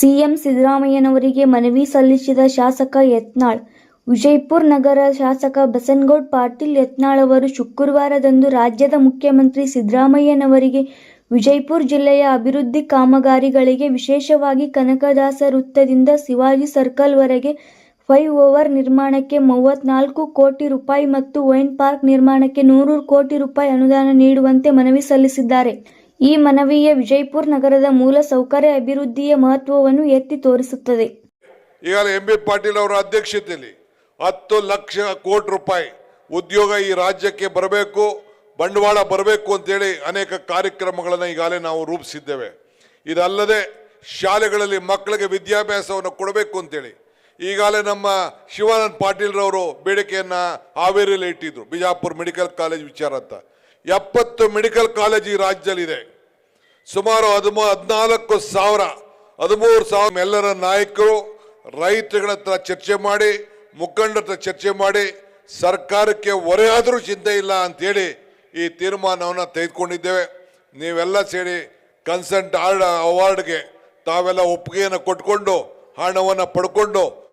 CM ಸಿದ್ದರಾಮಯ್ಯನವರಿಗೆ ಮನವಿ ಸಲ್ಲಿಸಿದ ಶಾಸಕ ಯತ್ನಾಳ್, ವಿಜಯಪುರ ನಗರ ಶಾಸಕ ಬಸನಗೌಡ ಪಾಟೀಲ್ ಯತ್ನಾಳ್ ಅವರು ಶುಕ್ರವಾರದಂದು ರಾಜ್ಯದ ಮುಖ್ಯಮಂತ್ರಿ ಸಿದ್ದರಾಮಯ್ಯನವರಿಗೆ ವಿಜಯಪುರ ಜಿಲ್ಲೆಯ ಅಭಿವೃದ್ಧಿ ಕಾಮಗಾರಿಗಳಿಗೆ ವಿಶೇಷವಾಗಿ ಕನಕದಾಸ ವೃತ್ತದಿಂದ ಶಿವಾಜಿ ಸರ್ಕಲ್ವರೆಗೆ ಫೈವ್ ಓವರ್ ನಿರ್ಮಾಣಕ್ಕೆ ಮೂವತ್ನಾಲ್ಕು ಕೋಟಿ ರೂಪಾಯಿ ಮತ್ತು ವೈನ್ ಪಾರ್ಕ್ ನಿರ್ಮಾಣಕ್ಕೆ ನೂರು ಕೋಟಿ ರೂಪಾಯಿ ಅನುದಾನ ನೀಡುವಂತೆ ಮನವಿ ಸಲ್ಲಿಸಿದ್ದಾರೆ. ಈ ಮನವಿಯ ವಿಜಯಪುರ ನಗರದ ಮೂಲ ಸೌಕರ್ಯ ಅಭಿವೃದ್ಧಿಯ ಮಹತ್ವವನ್ನು ಎತ್ತಿ ತೋರಿಸುತ್ತದೆ. ಈಗಾಗಲೇ ಎಂ ಬಿ ಪಾಟೀಲ್ ಅವರ ಅಧ್ಯಕ್ಷತೆಯಲ್ಲಿ ಹತ್ತು ಲಕ್ಷ ಕೋಟಿ ರೂಪಾಯಿ ಉದ್ಯೋಗ ಈ ರಾಜ್ಯಕ್ಕೆ ಬರಬೇಕು, ಬಂಡವಾಳ ಬರಬೇಕು ಅಂತೇಳಿ ಅನೇಕ ಕಾರ್ಯಕ್ರಮಗಳನ್ನು ಈಗಾಗಲೇ ನಾವು ರೂಪಿಸಿದ್ದೇವೆ. ಇದಲ್ಲದೆ ಶಾಲೆಗಳಲ್ಲಿ ಮಕ್ಕಳಿಗೆ ವಿದ್ಯಾಭ್ಯಾಸವನ್ನು ಕೊಡಬೇಕು ಅಂತೇಳಿ ಈಗಾಗಲೇ ನಮ್ಮ ಶಿವಾನಂದ್ ಪಾಟೀಲ್ರವರು ಬೇಡಿಕೆಯನ್ನು ಹಾವೇರಿಯಲ್ಲಿ ಇಟ್ಟಿದ್ರು, ಬಿಜಾಪುರ ಮೆಡಿಕಲ್ ಕಾಲೇಜ್ ವಿಚಾರ ಅಂತ. ಎಪ್ಪತ್ತು ಮೆಡಿಕಲ್ ಕಾಲೇಜ್ ಈ ರಾಜ್ಯದಲ್ಲಿದೆ. ಸುಮಾರು ಹದಿಮೂ ಹದಿನಾಲ್ಕು ಸಾವಿರ, ಹದಿಮೂರು ಸಾವಿರ ಎಲ್ಲರ ನಾಯಕರು ರೈತರುಗಳ ಹತ್ರ ಚರ್ಚೆ ಮಾಡಿ, ಮುಖಂಡರ ಹತ್ರ ಚರ್ಚೆ ಮಾಡಿ, ಸರ್ಕಾರಕ್ಕೆ ಹೊರೆಯಾದರೂ ಚಿಂತೆ ಇಲ್ಲ ಅಂತೇಳಿ ಈ ತೀರ್ಮಾನವನ್ನು ತೆಗೆದುಕೊಂಡಿದ್ದೇವೆ. ನೀವೆಲ್ಲ ಸೇರಿ ಕನ್ಸಂಟ್ ಆರ್ಡ್ ಅವಾರ್ಡ್ಗೆ ತಾವೆಲ್ಲ ಒಪ್ಪಿಗೆಯನ್ನು ಕೊಟ್ಕೊಂಡು, ಹಣವನ್ನು ಪಡ್ಕೊಂಡು